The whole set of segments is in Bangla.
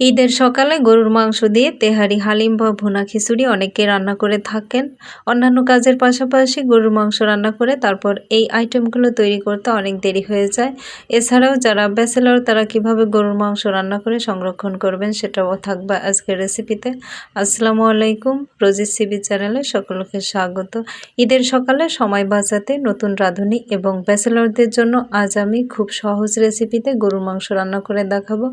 ঈদের সকালে গরুর মাংস দিয়ে তেহারি হালিম বা ভুনা খিচুড়ি অনেকে রান্না করে থাকেন। অন্যান্য কাজের পাশাপাশি গরুর মাংস রান্না করে তারপর এই আইটেমগুলো তৈরি করতে অনেক দেরি হয়ে যায়। এছাড়াও যারা ব্যাচেলর, তারা কীভাবে গরুর মাংস রান্না করে সংরক্ষণ করবেন সেটাও থাকবে আজকের রেসিপিতে। আসসালামু আলাইকুম রোজি সিবি চ্যানেলে সকলকে স্বাগত। ঈদের সকালে সময় বাঁচাতে নতুন রাঁধুনি এবং ব্যাচেলরদের জন্য আজ আমি খুব সহজ রেসিপিতে গরুর মাংস রান্না করে দেখাবো।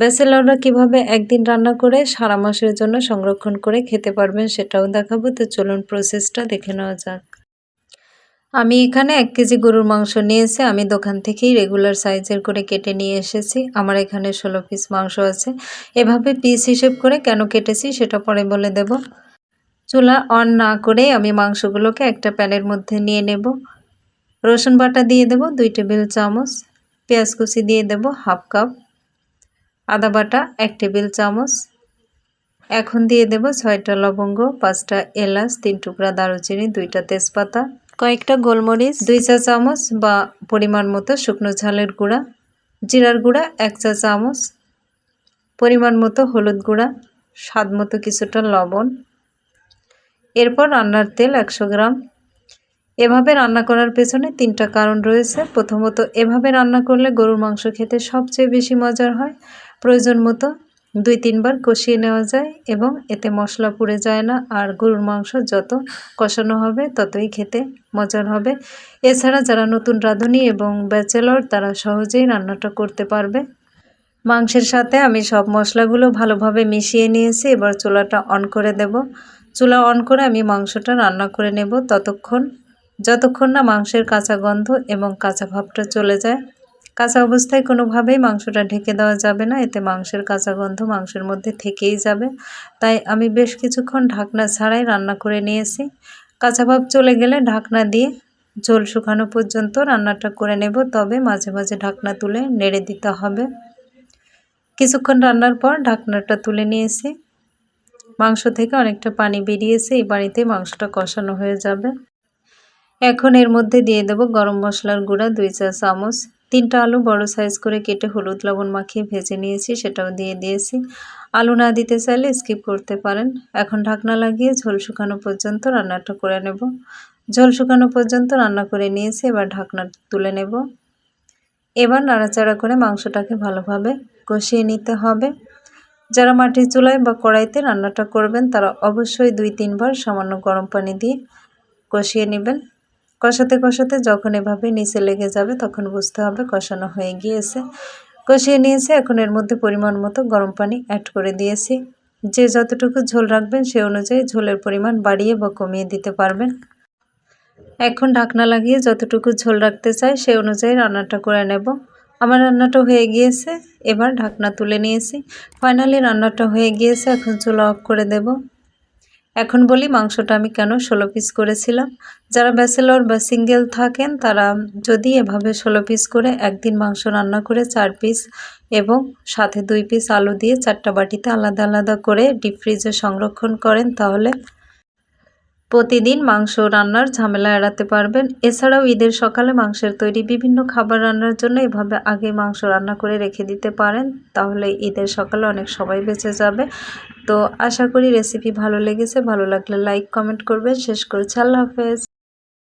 ব্যাচেলররা কীভাবে কীভাবে একদিন রান্না করে সারা মাসের জন্য সংরক্ষণ করে খেতে পারবেন সেটাও দেখাবো। তো চলুন প্রসেসটা দেখে নেওয়া যাক। আমি এখানে এক কেজি গরুর মাংস নিয়েছি। আমি দোকান থেকেই রেগুলার সাইজের করে কেটে নিয়ে এসেছি। আমার এখানে ষোলো পিস মাংস আছে। এভাবে পিস হিসেব করে কেন কেটেছি সেটা পরে বলে দেব। চুলা অন না করে আমি মাংসগুলোকে একটা প্যানের মধ্যে নিয়ে নেব। রসুন বাটা দিয়ে দেব, দুই টেবিল চামচ। পেঁয়াজ কুচি দিয়ে দেব, হাফ কাপ। আদা বাটা, এক টেবিল চামচ। এখন দিয়ে দেব ছয়টা লবঙ্গ, পাঁচটা এলাচ, তিন টুকরা দারুচিনি, দুইটা তেজপাতা, কয়েকটা গোলমরিচ, দুই চা চামচ বা পরিমাণ মতো শুকনো ঝালের গুঁড়া, জিরার গুঁড়া, এক চা চামচ, পরিমাণ মতো হলুদ গুঁড়া, স্বাদ মতো কিছুটা লবণ। এরপর রান্নার তেল একশো গ্রাম। এভাবে রান্না করার পেছনে তিনটা কারণ রয়েছে। প্রথমত, এভাবে রান্না করলে গরুর মাংস খেতে সবচেয়ে বেশি মজার হয়। প্রয়োজন মতো দুই তিনবার কষিয়ে নেওয়া যায় এবং এতে মশলা পুড়ে যায় না আর গরুর মাংস যত কষানো হবে ততই খেতে মজার হবে। এছাড়া যারা নতুন রাঁধুনি এবং ব্যাচেলর, তারা সহজেই রান্নাটা করতে পারবে। মাংসের সাথে আমি সব মশলাগুলো ভালোভাবে মিশিয়ে নিয়েছি। এবার চুলাটা অন করে দেব। চুলা অন করে আমি মাংসটা রান্না করে নেব ততক্ষণ, যতক্ষণ না মাংসের কাঁচা গন্ধ এবং কাঁচা ভাবটা চলে যায়। কাঁচা অবস্থায় কোনোভাবেই মাংসটা ঢেকে দেওয়া যাবে না। এতে মাংসের কাঁচা গন্ধ মাংসের মধ্যে থেকেই যাবে। তাই আমি বেশ কিছুক্ষণ ঢাকনা ছাড়াই রান্না করে নিয়েছি। কাঁচা ভাব চলে গেলে ঢাকনা দিয়ে ঝোল শুকানো পর্যন্ত রান্নাটা করে নেব। তবে মাঝে মাঝে ঢাকনা তুলে নেড়ে দিতে হবে। কিছুক্ষণ রান্নার পর ঢাকনাটা তুলে নিয়েছি। মাংস থেকে অনেকটা পানি বেরিয়েছে। এই পানিতে মাংসটা কষানো হয়ে যাবে। এখন এর মধ্যে দিয়ে দেব গরম মশলার গুঁড়া, দুই চা চামচ তিনটা আলু বড় সাইজ করে কেটে হলুদ লবণ মাখিয়ে ভেজে নিয়েছি, সেটাও দিয়ে দিয়েছি। আলু না দিতে চাইলে স্কিপ করতে পারেন। এখন ঢাকনা লাগিয়ে ঝোল শুকানো পর্যন্ত রান্নাটা করে নেব। ঝোল শুকানো পর্যন্ত রান্না করে নিয়েছি, এবার ঢাকনা তুলে নেব। এবার নাড়াচাড়া করে মাংসটাকে ভালোভাবে কষিয়ে নিতে হবে। যারা মাটির চুলায় বা কড়াইতে রান্নাটা করবেন, তারা অবশ্যই দুই তিনবার সামান্য গরম পানি দিয়ে কষিয়ে নেবেন। কষাতে কষাতে যখন এভাবে নিচে লেগে যাবে তখন বুঝতে হবে কষানো হয়ে গিয়েছে। কষিয়ে নিয়েছে, এখন এর মধ্যে পরিমাণ মতো গরম পানি অ্যাড করে দিয়েছি। যে যতটুকু ঝোল রাখবেন সে অনুযায়ী ঝোলের পরিমাণ বাড়িয়ে বা কমিয়ে দিতে পারবেন। এখন ঢাকনা লাগিয়ে যতটুকু ঝোল রাখতে চাই সে অনুযায়ী রান্নাটা করে নেব। আমার রান্নাটা হয়ে গিয়েছে, এবার ঢাকনা তুলে নিয়েছি। ফাইনালি রান্নাটা হয়ে গিয়েছে, এখন চুলা অফ করে দেব। এখন বলি মাংসটা আমি কেন ষোলো পিস করেছিলাম। যারা ব্যাচেলর বা সিঙ্গেল থাকেন, তারা যদি এভাবে ষোলো পিস করে একদিন মাংস রান্না করে চার পিস এবং সাথে দুই পিস আলু দিয়ে চারটা বাটিতে আলাদা আলাদা করে ডিপ ফ্রিজে সংরক্ষণ করেন, তাহলে প্রতিদিন মাংস রান্নার ঝামেলা এড়াতে পারবেন। এছাড়াও ঈদের সকালে মাংসের তৈরি বিভিন্ন খাবার রান্নার জন্য এভাবে আগে মাংস রান্না করে রেখে দিতে পারেন, তাহলে ঈদের সকালে অনেক সবাই বেঁচে যাবে। তো আশা করি রেসিপি ভালো লেগেছে, ভালো লাগলে লাইক, কমেন্ট করবেন। শেষ করছি, আল্লাহ হাফেজ।